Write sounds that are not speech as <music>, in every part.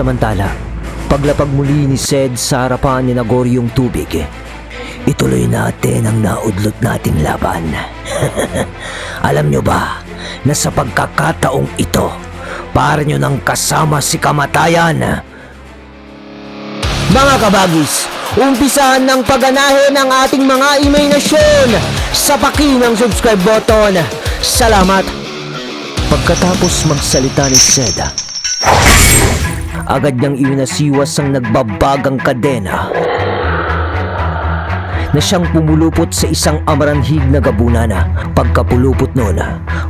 Samantala, paglapag muli ni Sed sa harapan ni Nagori yung tubig, ituloy natin ang naudlot nating laban. <laughs> Alam nyo ba na sa pagkakataong ito, para nyo nang kasama si kamatayan? Mga kabagis, umpisahan ng pagganahe ng ating mga imahinasyon sa paki ng subscribe button. Salamat! Pagkatapos magsalita ni Seda, agad niyang iwinasiwas ang nagbabagang kadena na siyang pumulupot sa isang amaranhig na gabunana. Pagkapulupot nun,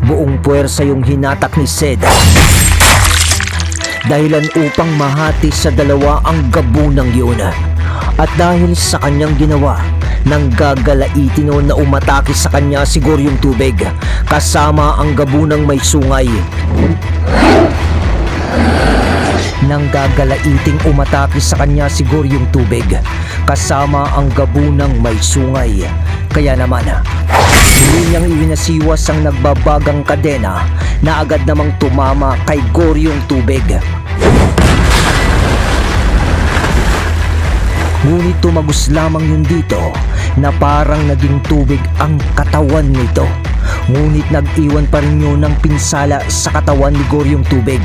buong puwersa yung hinatak ni Seda dahilan upang mahati sa dalawa ang gabunang yun. At dahil sa kanyang ginawa, nang gagalaitin noon na umatake sa kanya siguro yung tubig kasama ang gabunang may sungay. Nang gagalaiting umatake sa kanya siguro yung tubig kasama ang gabunang may sungay. Kaya naman, Muli niyang iwinasiwas ang nagbabagang kadena na agad namang tumama kay Goryong tubig. Ngunit tumagos lamang yun dito na parang naging tubig ang katawan nito. Ngunit nag-iwan pa rin yun ng pinsala sa katawan ni Goryong tubig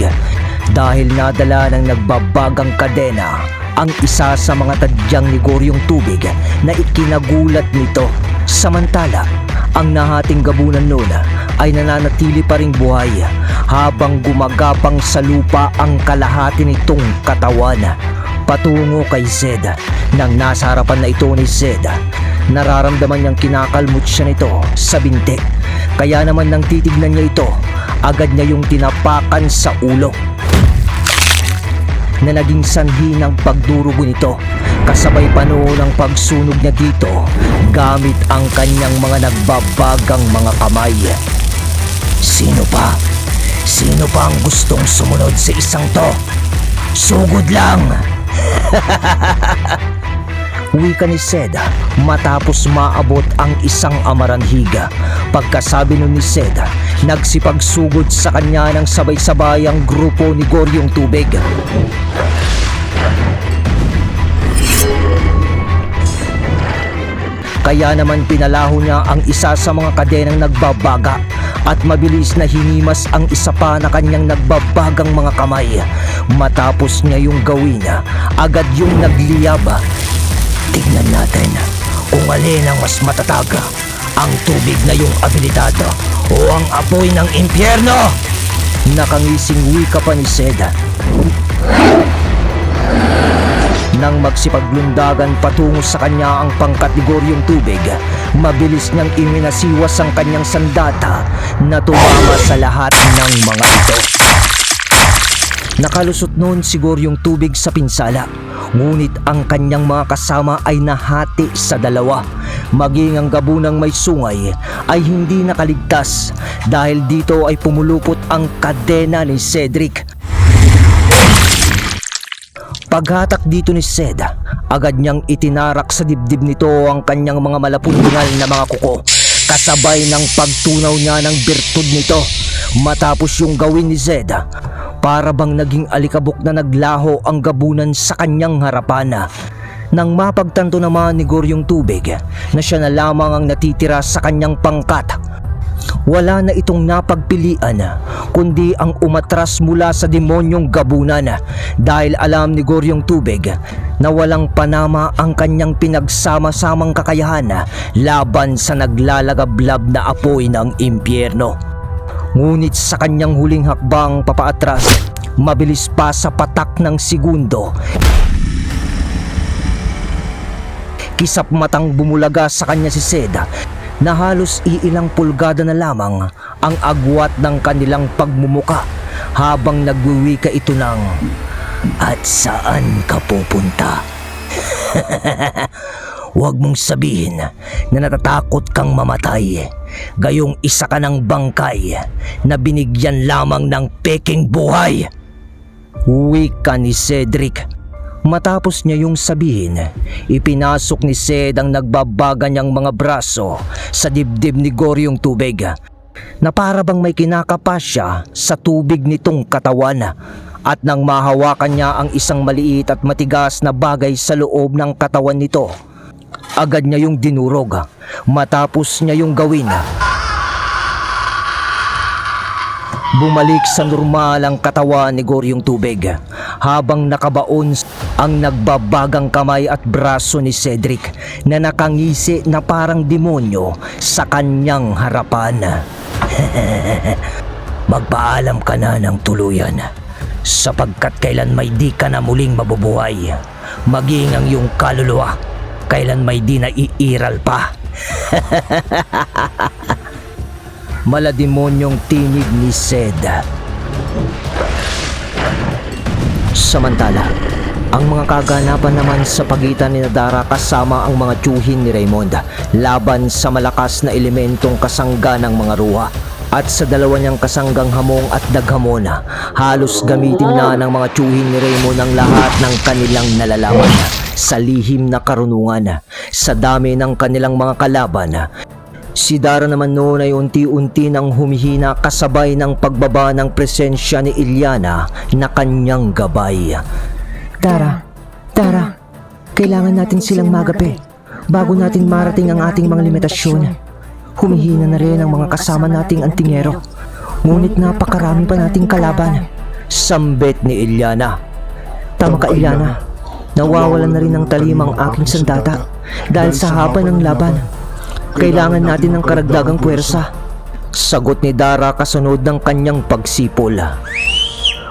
dahil nadala ng nagbabagang kadena ang isa sa mga tadyang ni Goryong tubig na ikinagulat nito. Samantala, ang nahating gabunan noon ay nananatili pa ring buhay habang gumagapang sa lupa ang kalahati nitong katawan. Patungo kay Zed nang nasa harapan na ito ni Zed. Nararamdaman niyang kinakalmot siya nito sa binti. Kaya naman nang titignan niya ito, agad niya yung tinapakan sa ulo na naging sanhi ng pagdurugo nito kasabay pa noon ang pagsunog niya dito gamit ang kanyang mga nagbabagang mga kamay. Sino pa? Sino pa ang gustong sumunod sa isang to? Sugod lang! <laughs> Wika ni Seda matapos maabot ang isang amaranhiga. Pagkasabi nun ni Seda, nagsipagsugod sa kanya ng sabay-sabay ang grupo ni Goryong Tubig. Kaya naman pinalaho niya ang isa sa mga kadenang nagbabaga at mabilis na hinimas ang isa pa na kanyang nagbabagang mga kamay. Matapos niya yung gawin, agad yung nagliyab. Tignan natin kung alin ang mas matatag, ang tubig na yung abilidad o ang apoy ng impyerno. Nakangising wika pa ni Seda nang magsipaglundagan patungo sa kanya ang pangkat ni Goryong tubig, mabilis niyang iminasiwas ang kanyang sandata na tumama sa lahat ng mga ito. Nakalusot noon si Goryong tubig sa pinsala, ngunit ang kanyang mga kasama ay nahati sa dalawa. Maging ang gabunang may sungay ay hindi nakaligtas dahil dito ay pumulupot ang kadena ni Cedric Paghatak dito ni Sed, agad niyang itinarak sa dibdib nito ang kanyang mga malapundingal na mga kuko. Kasabay ng pagtunaw niya ng birtud nito. Matapos yung gawin ni Zed, para bang naging alikabok na naglaho ang gabunan sa kanyang harapan. Nang mapagtanto naman ni Goryong tubig na siya na lamang ang natitira sa kanyang pangkat wala na itong napagpilian kundi ang umatras mula sa demonyong gabunan dahil alam ni Goryong Tubig na walang panama ang kanyang pinagsama-samang kakayahan laban sa naglalagablab na apoy ng impyerno. Ngunit sa kanyang huling hakbang papaatras, mabilis pa sa patak ng segundo kisap matang bumulaga sa kanya si Seda na halos iilang pulgada na lamang ang agwat ng kanilang pagmumuka habang nagwiwika ito ng At saan ka pupunta? <laughs> Huwag mong sabihin na natatakot kang mamatay. Gayong isa ka ng bangkay na binigyan lamang ng peking buhay. Wika ni Cedric Matapos niya yung sabihin, ipinasok ni Sed ang nagbabaga niyang mga braso sa dibdib ni Goryong tubig na para bang may kinakapa siya sa tubig nitong katawan. At nang mahawakan niya ang isang maliit at matigas na bagay sa loob ng katawan nito, agad niya yung dinurog matapos niya yung gawin. Bumalik sa normal ang katawan ni Goryong tubig habang nakabaon ang nagbabagang kamay at braso ni Cedric na nakangisi na parang demonyo sa kanyang harapan. <laughs> Magpaalam ka na ng tuluyan sapagkat kailan may di ka na muling mabubuhay maging ang iyong kaluluwa kailan may di na iiral pa. <laughs> Malademonyong tinig ni Sed. Samantala, ang mga kaganapan naman sa pagitan ni Nadara kasama ang mga tsuhin ni Raymond laban sa malakas na elementong kasangga ng mga ruha. At sa dalawa niyang kasanggang hamong at daghamon, halos gamitin na ng mga tsuhin ni Raymond ang lahat ng kanilang nalalaman sa lihim na karunungan. Sa dami ng kanilang mga kalaban, Si Dara naman noon ay unti-unti nang humihina kasabay ng pagbaba ng presensya ni Ilyana na kanyang gabay. Tara, Tara, kailangan natin silang magapi bago natin marating ang ating mga limitasyon. Humihina na rin ang mga kasama nating antingero. Ngunit napakarami pa nating kalaban. Sambit ni Ilyana. Tama ka, Ilyana. Nawawalan na rin ng talim ang aking sandata dahil sa haba ng laban. Kailangan natin ng karagdagang puwersa. Sagot ni Dara kasunod ng kanyang pagsipol.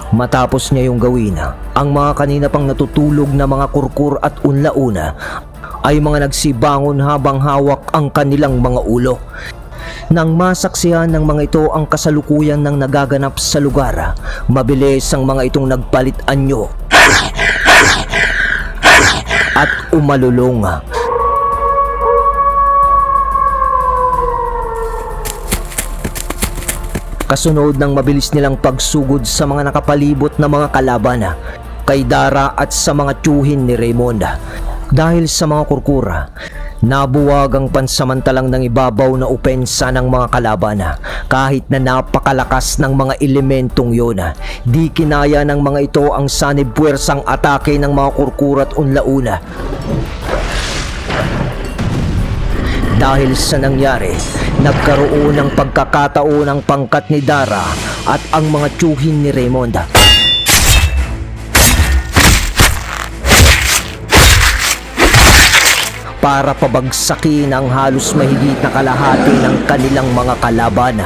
Matapos niya yung gawin, ang mga kanina pang natutulog na mga kurkur at unlauna ay mga nagsibangon habang hawak ang kanilang mga ulo. Nang masaksihan ng mga ito ang kasalukuyan ng nagaganap sa lugar, mabilis ang mga itong nagpalit anyo at umalulong. Kasunod ng mabilis nilang pagsugod sa mga nakapalibot na mga kalaban kay Dara at sa mga tsuhin ni Raymond. Dahil sa mga kurkura, nabuwag ang pansamantalang ng ibabaw na opensa ng mga kalaban kahit na napakalakas ng mga elementong yon. Di kinaya ng mga ito ang sanib puwersang atake ng mga kurkura at unlauna. Dahil sa nangyari, nagkaroon ng pagkakataon ang pangkat ni Dara at ang mga tsuhin ni Raymond. Para pabagsakin ang halos mahigit na kalahati ng kanilang mga kalaban.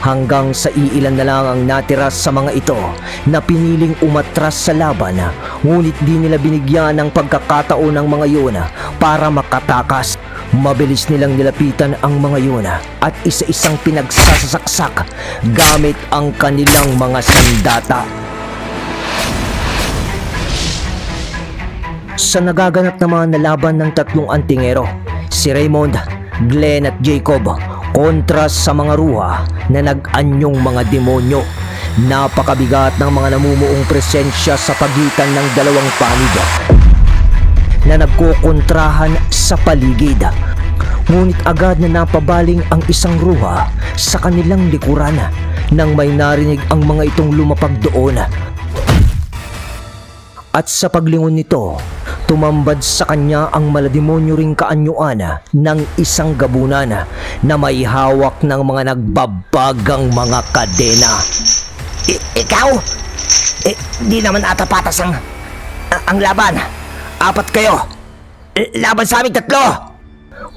Hanggang sa iilan na lang ang natira sa mga ito na piniling umatras sa laban ngunit di nila binigyan ng pagkakataon ng mga yun para makatakas. Mabilis nilang nilapitan ang mga yun at isa-isang pinagsasaksak gamit ang kanilang mga sandata. Sa nagaganap na mga nalaban ng tatlong antingero, si Raymond, Glenn at Jacob kontra sa mga ruha na nag-anyong mga demonyo. Napakabigat ng mga namumuong presensya sa pagitan ng dalawang panig na nagkukontrahan sa paligid. Ngunit agad na napabaling ang isang ruha sa kanilang likuran nang may narinig ang mga itong lumapag doon. At sa paglingon nito, tumambad sa kanya ang malademonyo ring kaanyuan ng isang gabunan na may hawak ng mga nagbabagang mga kadena. ikaw? Eh, di naman ata patas ang, ang laban. Apat kayo. Laban sa aming tatlo.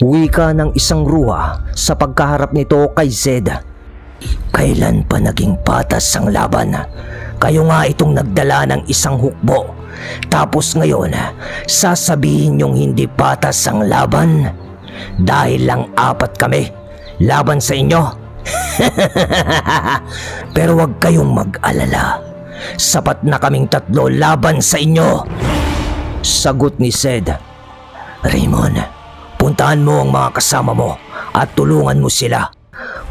Wika ng isang ruha sa pagkaharap nito kay Zed. Kailan pa naging patas ang laban? Kayo nga itong nagdala ng isang hukbo. Tapos ngayon, sasabihin niyong hindi patas ang laban? Dahil lang apat kami, laban sa inyo? <laughs> Pero wag kayong mag-alala. Sapat na kaming tatlo laban sa inyo. Sagot ni Sed. Raymond, puntahan mo ang mga kasama mo at tulungan mo sila.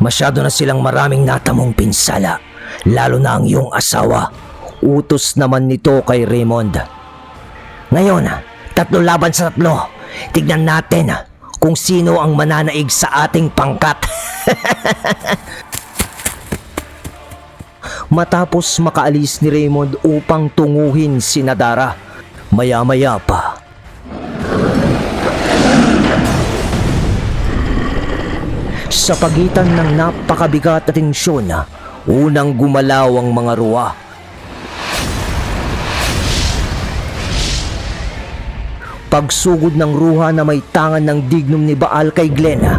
Masyado na silang maraming natamong pinsala, lalo na ang iyong asawa. Utos naman nito kay Raymond. Ngayon, tatlo laban sa tatlo. Tignan natin kung sino ang mananaig sa ating pangkat. <laughs> matapos makaalis ni Raymond upang tunguhin si Nadara. Maya-maya pa, sa pagitan ng napakabigat na tensyon, unang gumalaw ang mga ruwa. Pagsugod ng ruha na may tangan ng dignum ni Baal kay Glenna,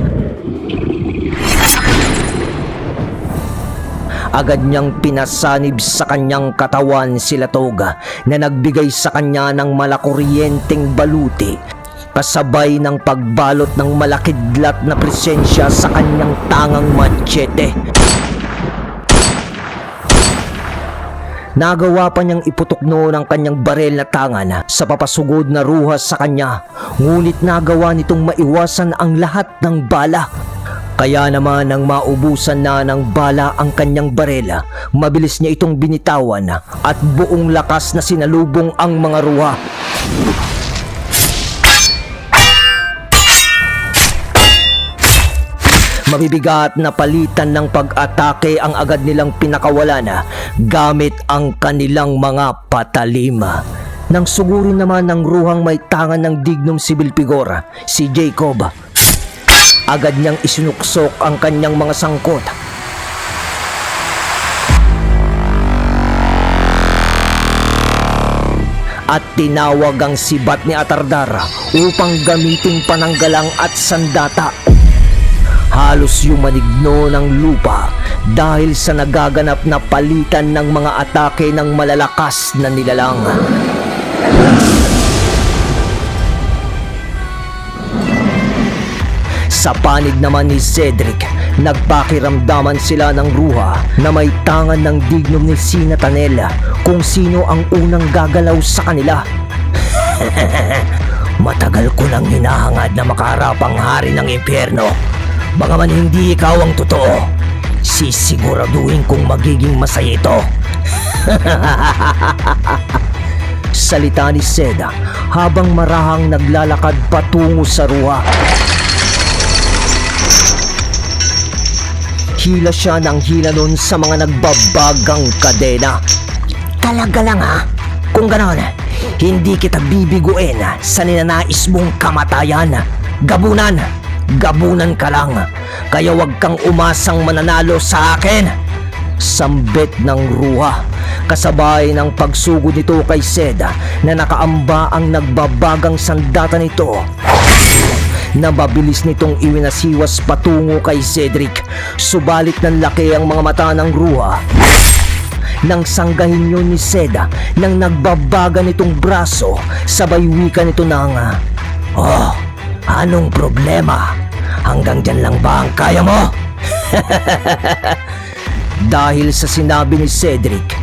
agad niyang pinasanib sa kanyang katawan si Latoga na nagbigay sa kanya ng malakuryenteng baluti kasabay ng pagbalot ng malakidlat na presensya sa kanyang tangang machete. Nagawa pa niyang iputok noon ang kanyang barel na tangan sa papasugod na ruha sa kanya, ngunit nagawa nitong maiwasan ang lahat ng bala. Kaya naman nang maubusan na ng bala ang kanyang barela, mabilis niya itong binitawan at buong lakas na sinalubong ang mga ruha. Mabibigat na palitan ng pag-atake ang agad nilang pinakawalan gamit ang kanilang mga patalima. Nang sugurin naman ng ruhang may tangan ng dignum sibil figura, si Jacob, agad niyang isinuksok ang kanyang mga sangkot at tinawag ang sibat ni Atardara upang gamiting pananggalang at sandata. Halos yumanigno ng lupa dahil sa nagaganap na palitan ng mga atake ng malalakas na nilalang. Sa panig naman ni Cedric, nagpakiramdaman sila ng ruha na may tangan ng dignum ni Sina Tanela kung sino ang unang gagalaw sa kanila. <laughs> Matagal ko nang hinahangad na makaharap ang hari ng impyerno. Baka man hindi ikaw ang totoo, sisiguraduhin kong magiging masaya ito. <laughs> Salita ni Seda habang marahang naglalakad patungo sa ruha. Hila siya ng hila nun sa mga nagbabagang kadena. Talaga lang ha? Kung ganon, hindi kita bibiguin sa ninanais mong kamatayan. Gabunan! Gabunan ka lang. Kaya wag kang umasang mananalo sa akin. Sambit ng ruha. Kasabay ng pagsugod nito kay Seda na nakaamba ang nagbabagang sandata nito na mabilis nitong iwinasiwas patungo kay Cedric. Subalit ng laki ang mga mata ng ruha. Nang sanggahin yun ni Seda nang nagbabaga nitong braso, sabay wika nito ng Oh, anong problema? Hanggang dyan lang ba ang kaya mo? <laughs> Dahil sa sinabi ni Cedric,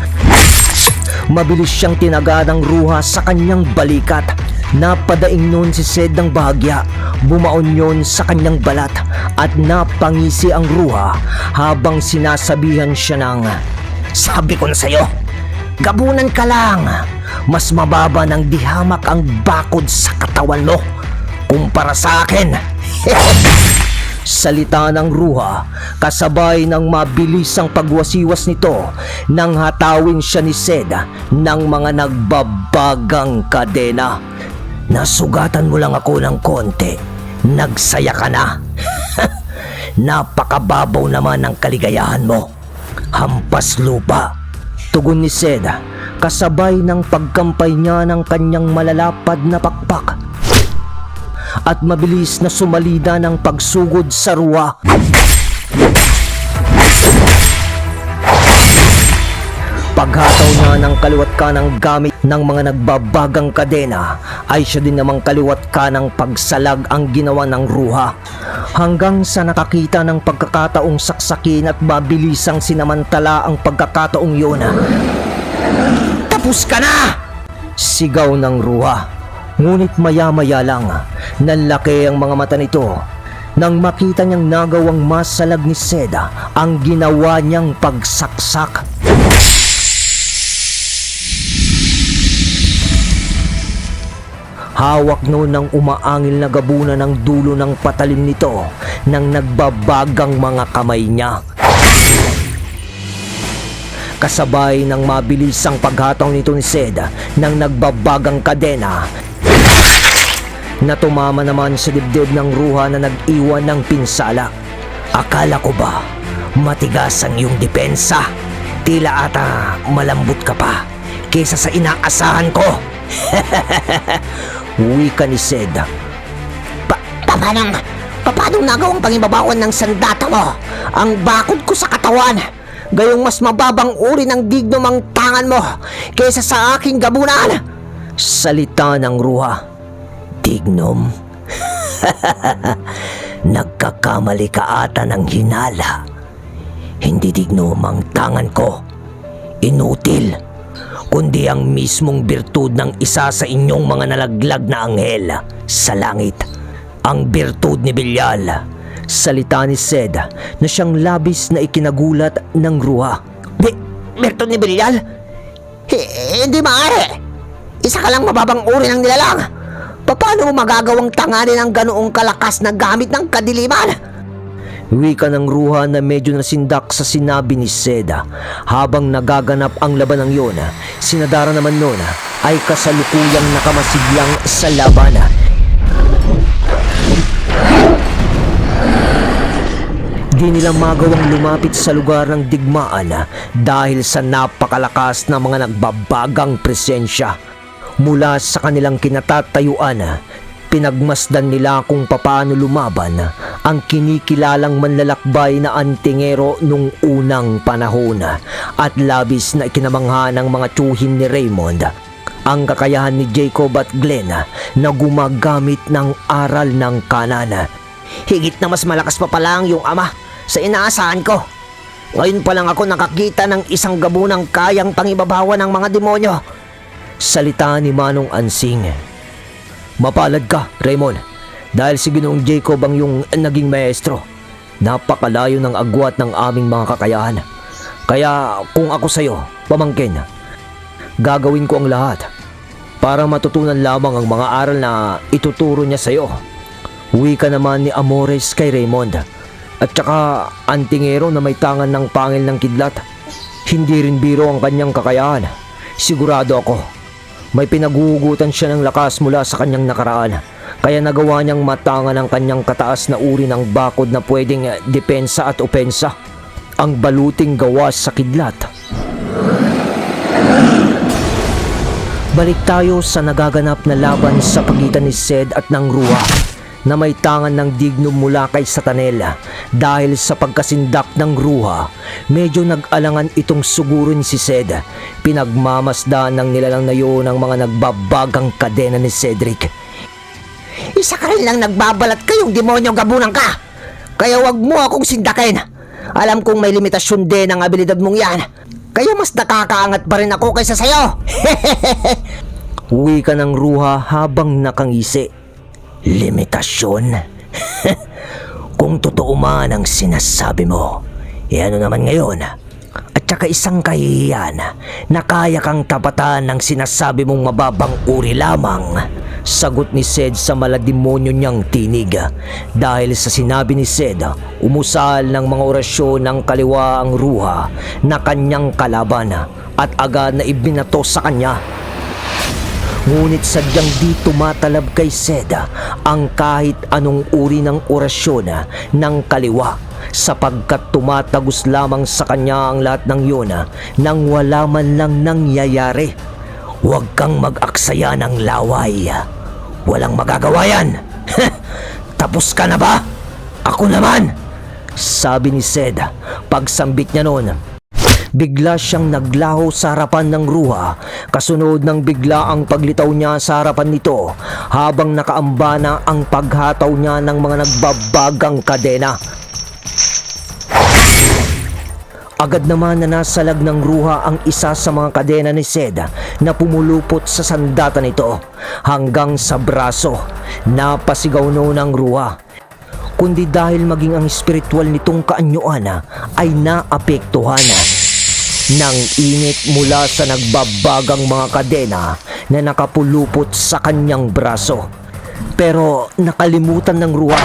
Mabilis siyang tinaga ng ruha sa kanyang balikat. Napadaing noon si Sed ng bahagya. Bumaon yon sa kanyang balat at napangisi ang ruha habang sinasabihan siya ng Sabi ko na sa'yo, gabunan ka lang. Mas mababa ng dihamak ang bakod sa katawan mo kumpara sa akin. <laughs> Salita ng ruha, kasabay ng mabilisang pagwasiwas nito nang hatawin siya ni Seda ng mga nagbabagang kadena. Nasugatan mo lang ako ng konti. Nagsaya ka na. <laughs> Napakababaw naman ng kaligayahan mo. Hampas lupa. Tugon ni Seda, kasabay ng pagkampay niya ng kanyang malalapad na pakpak at mabilis na sumalida ng pagsugod sa ruwa. Paghataw niya ng kaliwat kanang gamit ng mga nagbabagang kadena ay siya din namang kaliwat kanang pagsalag ang ginawa ng ruha. Hanggang sa nakakita ng pagkakataong saksakin at mabilisang sinamantala ang pagkakataong yun. Tapos ka na! Sigaw ng ruha. Ngunit maya-maya lang, nanlaki ang mga mata nito nang makita niyang nagawang masalag ni Seda ang ginawa niyang pagsaksak. Hawak noon ng umaangil na gabuna ng dulo ng patalim nito nang nagbabagang mga kamay niya. kasabay ng mabilisang paghataw nito ni Sed ng nagbabagang kadena na tumama naman sa dibdib ng ruha na nag-iwan ng pinsala. Akala ko ba matigas ang iyong depensa? Tila ata malambot ka pa kesa sa inaasahan ko. <laughs> Wika ni Sed. Pa paanong, paanong nagawang pangibabawan ng sandata mo? Ang bakod ko sa katawan. Gayong mas mababang uri ng dignom ang tangan mo kaysa sa aking gabunan. Salita ng ruha. Dignum. <laughs> Nagkakamali ka ata ng hinala. Hindi dignum ang tangan ko. Inutil. Kundi ang mismong birtud ng isa sa inyong mga nalaglag na anghel sa langit. Ang birtud ni Bilyal. Salita ni Sed na siyang labis na ikinagulat ng ruha. Bi Berto ni Belial? Hi- hindi maaari. Isa ka lang mababang uri ng nilalang. Paano mo magagawang tanganin ang ganoong kalakas na gamit ng kadiliman? Wika ng ruha na medyo nasindak sa sinabi ni Seda. Habang nagaganap ang laban ng yon, sinadara naman nun ay kasalukuyang nakamasiglang sa laban. Di nila magawang lumapit sa lugar ng digmaan dahil sa napakalakas na mga nagbabagang presensya. Mula sa kanilang kinatatayuan, pinagmasdan nila kung papaano lumaban ang kinikilalang manlalakbay na antingero nung unang panahon at labis na ikinamangha ng mga tsuhin ni Raymond ang kakayahan ni Jacob at Glenn na gumagamit ng aral ng kanan. Higit na mas malakas pa pala ang yung ama sa inaasahan ko. Ngayon pa lang ako nakakita ng isang gabunang kayang pangibabawan ng mga demonyo. Salita ni Manong Ansing. Mapalad ka, Raymond. Dahil si Ginoong Jacob ang yung naging maestro. Napakalayo ng agwat ng aming mga kakayahan. Kaya kung ako sa'yo, pamangkin, gagawin ko ang lahat para matutunan lamang ang mga aral na ituturo niya sa'yo. Uwi ka naman ni Amores kay Raymond. At saka antingero na may tangan ng pangil ng kidlat. Hindi rin biro ang kanyang kakayahan. Sigurado ako may pinaguhugutan siya ng lakas mula sa kanyang nakaraan. Kaya nagawa niyang matangan ang kanyang kataas na uri ng bakod na pwedeng eh, depensa at opensa. Ang baluting gawa sa kidlat. Balik tayo sa nagaganap na laban sa pagitan ni Sed at ng Ruha na may tangan ng dignum mula kay Satanel dahil sa pagkasindak ng Ruha medyo nag-alangan itong sugurin si Sed pinagmamasdan ng nilalang na yun ang mga nagbabagang kadena ni Cedric Isa ka rin lang nagbabalat kayong demonyo gabunan ka. Kaya wag mo akong sindakin. Alam kong may limitasyon din ang abilidad mong yan. Kaya mas nakakaangat pa rin ako kaysa sayo. <laughs> Uwi ka ng Ruha habang nakangisi Limitasyon? <laughs> Kung totoo man ang sinasabi mo, e ano naman ngayon? At saka isang kahihiyan na kaya kang tapatan ng sinasabi mong mababang uri lamang. Sagot ni Sed sa malademonyo niyang tinig. Dahil sa sinabi ni Sed, umusal ng mga orasyon ng kaliwa ang ruha na kanyang kalaban at agad na ibinato sa kanya Ngunit sadyang di tumatalab kay Seda ang kahit anong uri ng orasyon ng kaliwa sapagkat tumatagos lamang sa kanya ang lahat ng yun nang wala man lang nangyayari. Huwag kang mag-aksaya ng laway. Walang magagawa yan. <laughs> Tapos ka na ba? Ako naman. Sabi ni Sed pagsambit niya noon Bigla siyang naglaho sa harapan ng ruha, kasunod ng bigla ang paglitaw niya sa harapan nito habang nakaamba na ang paghataw niya ng mga nagbabagang kadena. Agad naman na nasalag ng ruha ang isa sa mga kadena ni Sed na pumulupot sa sandata nito hanggang sa braso. Napasigaw noon ang ruha kundi dahil maging ang spiritual nitong kaanyuan ay naapektuhan ng init mula sa nagbabagang mga kadena na nakapulupot sa kanyang braso. Pero nakalimutan ng ruwa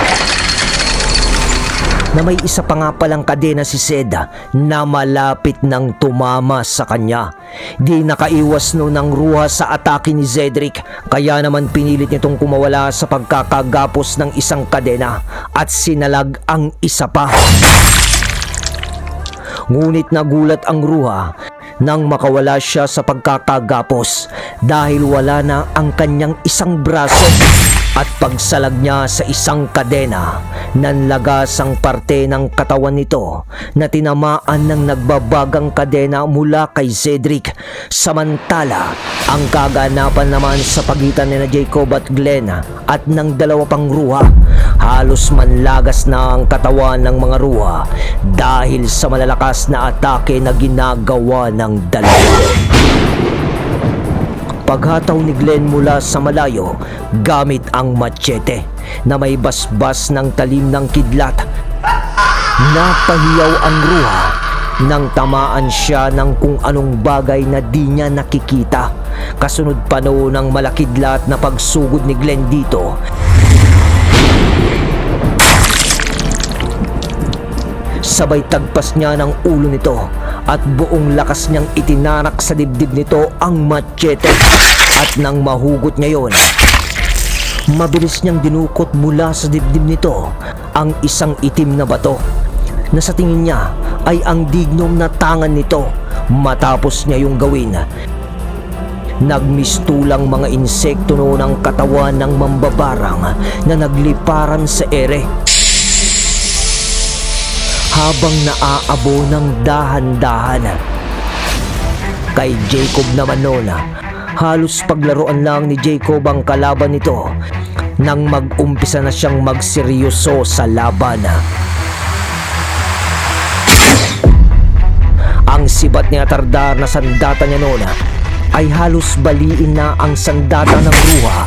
na may isa pa nga palang kadena si Seda na malapit nang tumama sa kanya. Di nakaiwas no ng ruha sa atake ni Zedric kaya naman pinilit nitong kumawala sa pagkakagapos ng isang kadena at sinalag ang isa pa. Ngunit nagulat ang ruha nang makawala siya sa pagkakagapos dahil wala na ang kanyang isang braso at pagsalag niya sa isang kadena nanlagas ang parte ng katawan nito na tinamaan ng nagbabagang kadena mula kay Cedric samantala ang kaganapan naman sa pagitan ni na Jacob at Glenn at ng dalawa pang ruha halos manlagas na ang katawan ng mga ruha dahil sa malalakas na atake na ginagawa ng dalawa. Paghataw ni Glenn mula sa malayo gamit ang machete na may basbas ng talim ng kidlat. Napahiyaw ang ruha nang tamaan siya ng kung anong bagay na di niya nakikita. Kasunod pa noon ng malakidlat na pagsugod ni Glenn dito Sabay tagpas niya ng ulo nito at buong lakas niyang itinarak sa dibdib nito ang machete. At nang mahugot niya yon mabilis niyang dinukot mula sa dibdib nito ang isang itim na bato na sa tingin niya ay ang dignom na tangan nito matapos niya yung gawin. Nagmistulang mga insekto noon ang katawan ng mambabarang na nagliparan sa ere habang naaabo ng dahan-dahan. Kay Jacob naman noon, halos paglaruan lang ni Jacob ang kalaban nito nang mag-umpisa na siyang magseryoso sa laban. Ang sibat ni Atardar na sandata niya noon ay halos baliin na ang sandata ng ruha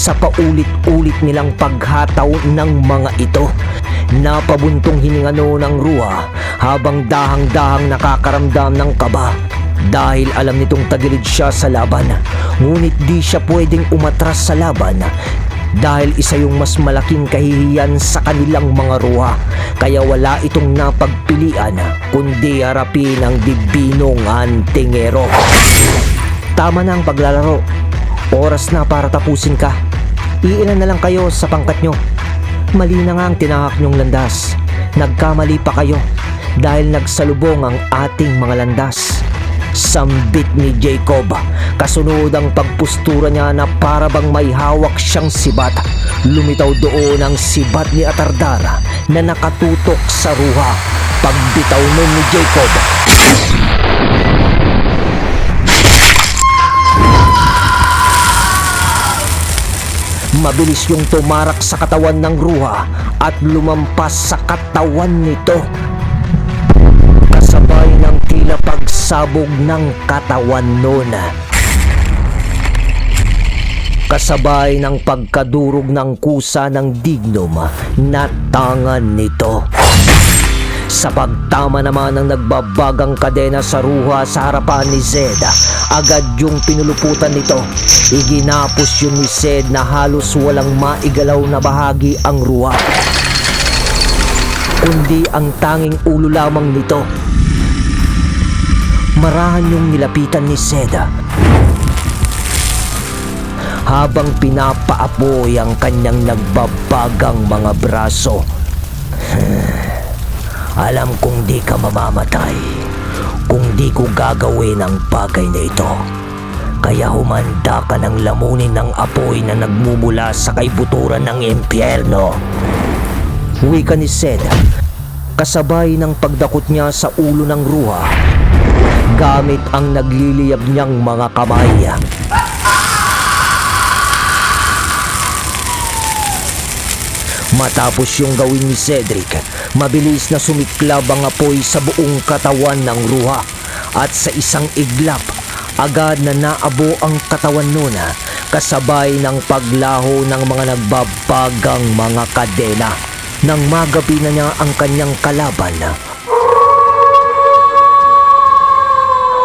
sa paulit-ulit nilang paghataw ng mga ito. Napabuntong hininga noon ng ruha habang dahang-dahang nakakaramdam ng kaba dahil alam nitong tagilid siya sa laban. Ngunit di siya pwedeng umatras sa laban dahil isa yung mas malaking kahihiyan sa kanilang mga ruha kaya wala itong napagpilian kundi harapin ang dibinong antingero. Tama na ang paglalaro. Oras na para tapusin ka. Iilan na lang kayo sa pangkat nyo. Mali na nga ang tinahak nyong landas. Nagkamali pa kayo dahil nagsalubong ang ating mga landas. Sambit ni Jacob. Kasunod ang pagpustura niya na para bang may hawak siyang sibat. Lumitaw doon ang sibat ni Atardara na nakatutok sa ruha. Pagbitaw nun ni Jacob, Mabilis yung tumarak sa katawan ng ruha at lumampas sa katawan nito. Kasabay ng tila pagsabog ng katawan nun. Kasabay ng pagkadurog ng kusa ng dignum na tangan nito. Sa pagtama naman ng nagbabagang kadena sa ruha sa harapan ni Zed, agad yung pinuluputan nito. Iginapos yun ni Zed na halos walang maigalaw na bahagi ang ruha. Kundi ang tanging ulo lamang nito. Marahan yung nilapitan ni Zed. Habang pinapaapoy ang kanyang nagbabagang mga braso. <laughs> Alam kong di ka mamamatay kung di ko gagawin ang bagay na ito. Kaya humanda ka ng lamunin ng apoy na nagmumula sa kaibuturan ng impyerno. Wika ni Sed, kasabay ng pagdakot niya sa ulo ng ruha, gamit ang nagliliyab niyang mga kamay. Matapos yung gawin ni Cedric, mabilis na sumiklab ang apoy sa buong katawan ng ruha at sa isang iglap, agad na naabo ang katawan nun kasabay ng paglaho ng mga nagbabagang mga kadena. Nang magabi na niya ang kanyang kalaban,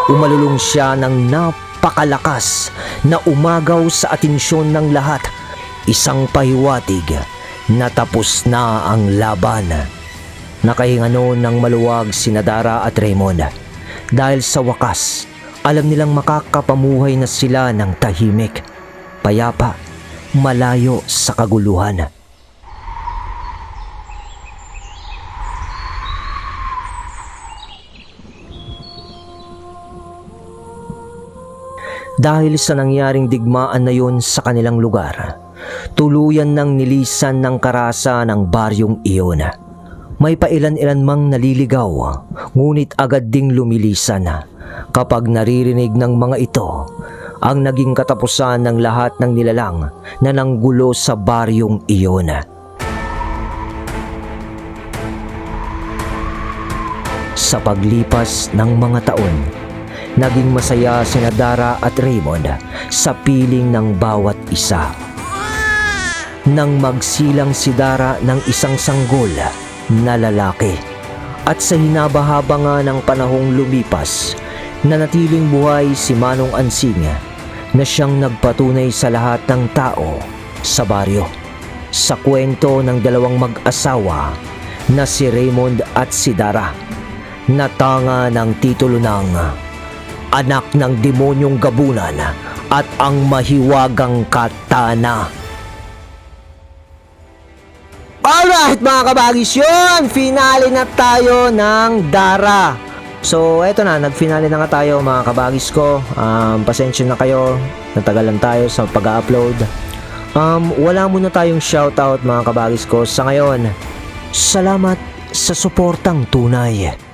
umalulong siya ng napakalakas na umagaw sa atensyon ng lahat isang pahiwatig na tapos na ang laban. Nakahinga noon ng maluwag si Nadara at Raymond dahil sa wakas alam nilang makakapamuhay na sila ng tahimik, payapa, malayo sa kaguluhan. Dahil sa nangyaring digmaan na yon sa kanilang lugar, tuluyan nang nilisan ng karasa ng baryong iyon. May pailan-ilan mang naliligaw, ngunit agad ding lumilisan kapag naririnig ng mga ito ang naging katapusan ng lahat ng nilalang na nanggulo sa baryong iyon. Sa paglipas ng mga taon, naging masaya si Dara at Raymond sa piling ng bawat isa. Nang magsilang si Dara ng isang sanggol na lalaki at sa hinabahaba nga ng panahong lumipas, nanatiling buhay si Manong Ansing na siyang nagpatunay sa lahat ng tao sa baryo sa kwento ng dalawang mag-asawa na si Raymond at si Dara natanga ng titulo ng Anak ng Demonyong Gabunan at ang Mahiwagang Katana. Alright mga kabagis yun! Finale na tayo ng Dara. So, eto na, nagfinale na nga tayo mga kabagis ko. Um, pasensya na kayo, natagalan tayo sa pag-upload. Um, wala muna tayong shoutout mga kabagis ko sa ngayon. Salamat sa suportang tunay.